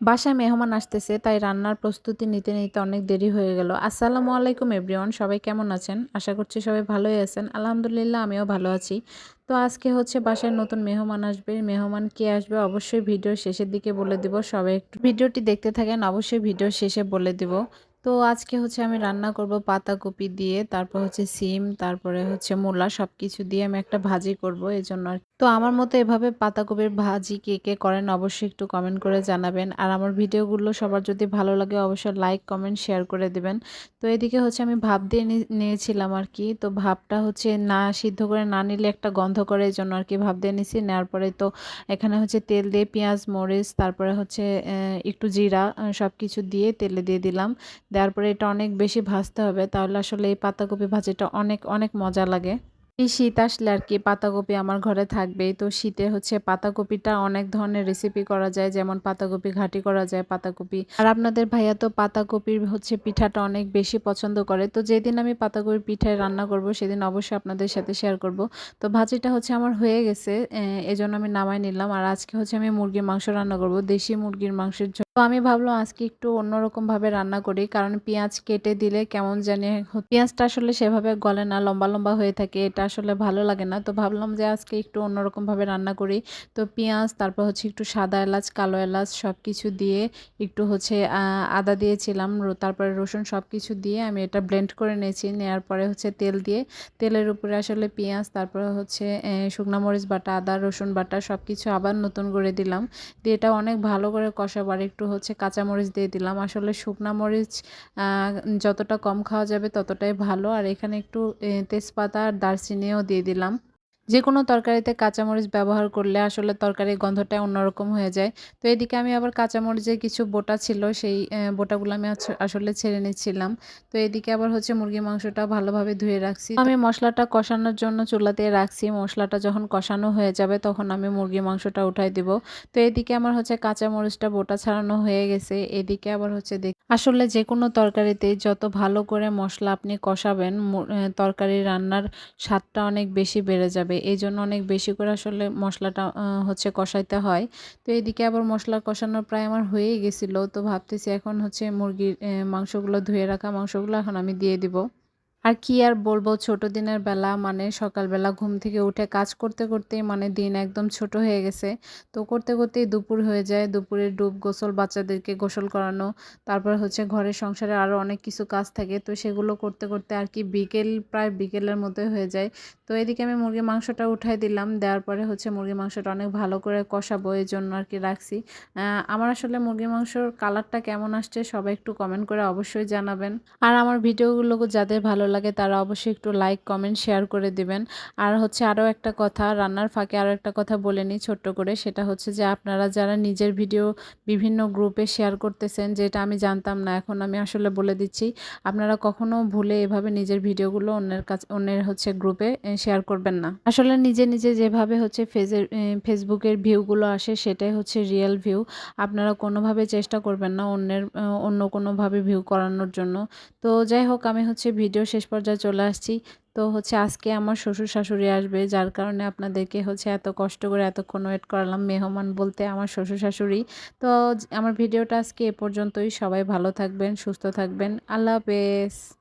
বাসায় মেহমান আসতেছে, তাই রান্নার প্রস্তুতি নিতে নিতে অনেক দেরি হয়ে গেল। আসসালামু আলাইকুম, এভরিওয়ান। সবাই কেমন আছেন? আশা করছি সবাই ভালোই আছেন। আলহামদুলিল্লাহ, আমিও ভালো আছি। তো আজকে হচ্ছে বাসায় নতুন মেহমান আসবে। মেহমান কে আসবে অবশ্যই ভিডিওর শেষের দিকে বলে দিব। সবাই একটু ভিডিওটি দেখতে থাকেন, অবশ্যই ভিডিওর শেষে বলে দিব। তো আজকে হচ্ছে আমি রান্না করব পাতাকপি দিয়ে, তারপর হচ্ছে সিম, তারপরে হচ্ছে মূলা সব কিছু দিয়ে আমি একটা ভাজি করব। এই জন্য আর তো আমার মতো এভাবে পাতাকপির ভাজি কে কে করেন অবশ্যই একটু কমেন্ট করে জানাবেন। আর আমার ভিডিওগুলো সবার যদি ভালো লাগে অবশ্যই লাইক কমেন্ট শেয়ার করে দেবেন। তো এদিকে হচ্ছে আমি ভাপ দিয়ে নিয়েছিলাম আর কি। তো ভাপটা হচ্ছে না সিদ্ধ করে না নিলে একটা গন্ধ করে এই জন্য আর কি ভাপ দিয়ে নিয়েছি নেওয়ার পরে তো এখানে হচ্ছে তেল দিয়ে পেঁয়াজ, মরিচ, তারপরে হচ্ছে একটু জিরা সব কিছু দিয়ে তেলে দিয়ে দিলাম। দেওয়ার পরে এটা অনেক বেশি ভাজতে হবে। তাহলে আসলে এই পাতাকপি ভাজিটা অনেক অনেক মজা লাগে। এই শীত আসলে আর কি পাতাকপি আমার ঘরে থাকবেই তো শীতে হচ্ছে পাতাকপিটা অনেক ধরনের রেসিপি করা যায়, যেমন পাতাকপি ঘাটি করা যায়, পাতাকপি। আর আপনাদের ভাইয়া তো পাতাকপির হচ্ছে পিঠাটা অনেক বেশি পছন্দ করে। তো যেদিন আমি পাতাকপির পিঠায় রান্না করব, সেদিন অবশ্যই আপনাদের সাথে শেয়ার করব। তো ভাজিটা হচ্ছে আমার হয়ে গেছে এজন্য আমি নামাই নিলাম। আর আজকে হচ্ছে আমি মুরগির মাংস রান্না করব, দেশি মুরগির মাংসের তো আমি ভাবলাম আজকে একটু অন্যরকমভাবে রান্না করি। কারণ পেঁয়াজ কেটে দিলে কেমন জানি পেঁয়াজটা আসলে সেভাবে গলে না, লম্বা লম্বা হয়ে থাকে। এটা আসলে ভালো লাগে না। তো ভাবলাম যে আজকে একটু অন্যরকমভাবে রান্না করি। তো পেঁয়াজ, তারপর হচ্ছে একটু সাদা এলাচ, কালো এলাচ সব কিছু দিয়ে একটু হচ্ছে আদা দিয়েছিলাম। তারপরে রসুন সব কিছু দিয়ে আমি এটা ব্লেন্ড করে নিয়েছি। নেওয়ার পরে হচ্ছে তেল দিয়ে, তেলের উপরে আসলে পেঁয়াজ, তারপরে হচ্ছে শুকনা মরিচ বাটা, আদা, রসুন বাটা সব কিছু আবার নতুন করে দিলাম। দিয়ে এটা অনেক ভালো করে কষাবার, একটু হচ্ছে কাঁচামরিচ দিয়ে দিলাম। আসলে শুকনা মরিচ যতটা কম খাওয়া যাবে ততটাই ভালো। আর এখানে একটু তেজপাতা আর দারচিনিও দিয়ে দিলাম। যে কোনো তরকারিতে কাঁচামরিচ ব্যবহার করলে আসলে তরকারির গন্ধটা অন্যরকম হয়ে যায়। তো এদিকে আমি আবার কাঁচামরিচের কিছু বোটা ছিল, সেই বোটাগুলো আমি আসলে ছেড়ে নিচ্ছিলাম। তো এদিকে আবার হচ্ছে মুরগির মাংসটা ভালোভাবে ধুয়ে রাখছি। আমি মশলাটা কষানোর জন্য চুলাতে রাখছি। মশলাটা যখন কষানো হয়ে যাবে তখন আমি মুরগির মাংসটা উঠাই দিব। তো এদিকে আমার হচ্ছে কাঁচামরিচটা বোটা ছাড়ানো হয়ে গেছে। এদিকে আবার হচ্ছে দেখ, আসলে যে কোনো তরকারিতে যত ভালো করে মশলা আপনি কষাবেন তরকারি রান্নার স্বাদটা অনেক বেশি বেড়ে যাবে। এই জন্য অনেক বেশি করে আসলে মশলাটা হচ্ছে কষাইতে হয়। তো এদিকে আবার মশলা কষানো প্রায় আমার হয়েই গেছিল। তো ভাবতেছি এখন হচ্ছে মুরগির মাংসগুলো ধুয়ে রাখা মাংসগুলো এখন আমি দিয়ে দিব। আর কি আর বলব, ছোট দিনের বেলা মানে সকালবেলা ঘুম থেকে উঠে কাজ করতে করতেই মানে দিন একদম ছোট হয়ে গেছে। তো করতে করতেই দুপুর হয়ে যায়। দুপুরে ডুব গোসল বাচ্চাদেরকে গোসল করানো, তারপর হচ্ছে ঘরের সংসারে আরও অনেক কিছু কাজ থাকে। তো সেগুলো করতে করতে আর কি বিকেল, প্রায় বিকেলের মতো হয়ে যায়। তো এদিকে আমি মুরগির মাংসটা উঠাই দিলাম। দেওয়ার পরে হচ্ছে মুরগির মাংসটা অনেক ভালো করে কষাবো এই জন্য আর কি রাখছি আমার আসলে মুরগির মাংসর কালারটা কেমন আসছে সবাই একটু কমেন্ট করে অবশ্যই জানাবেন। আর আমার ভিডিওগুলো যাদের ভালো লাগে তারা অবশ্যই একটু লাইক কমেন্ট শেয়ার করে দিবেন। আর হচ্ছে আরও একটা কথা, রান্নার ফাঁকে আরও একটা কথা বলে নিই ছোট্ট করে। সেটা হচ্ছে যে আপনারা যারা নিজের ভিডিও বিভিন্ন গ্রুপে শেয়ার করতেছেন, যেটা আমি জানতাম না, এখন আমি আসলে বলে দিচ্ছি। আপনারা কখনো ভুলে এভাবে নিজের ভিডিওগুলো অন্যের কাছে, অন্যের হচ্ছে গ্রুপে শেয়ার করবেন না। আসলে নিজে নিজে যেভাবে হচ্ছে ফেজের ফেসবুকের ভিউগুলো আসে, সেটাই হচ্ছে রিয়েল ভিউ আপনারা কোনোভাবে চেষ্টা করবেন না অন্যের অন্য কোনোভাবে ভিউ করানোর জন্য। তো যাই হোক, আমি হচ্ছে ভিডিও শেষ পর্যায়ে চলে আসছি। তো হচ্ছে আজকে আমার শ্বশুর শাশুড়ি আসবে, যার কারণে আপনাদেরকে হচ্ছে এত কষ্ট করে এতক্ষণ ওয়েট করালাম মেহমান বলতে আমার শ্বশুর শাশুড়ি। তো আমার ভিডিওটা আজকে এ পর্যন্তই। সবাই ভালো থাকবেন, সুস্থ থাকবেন। আল্লাহ হাফেজ।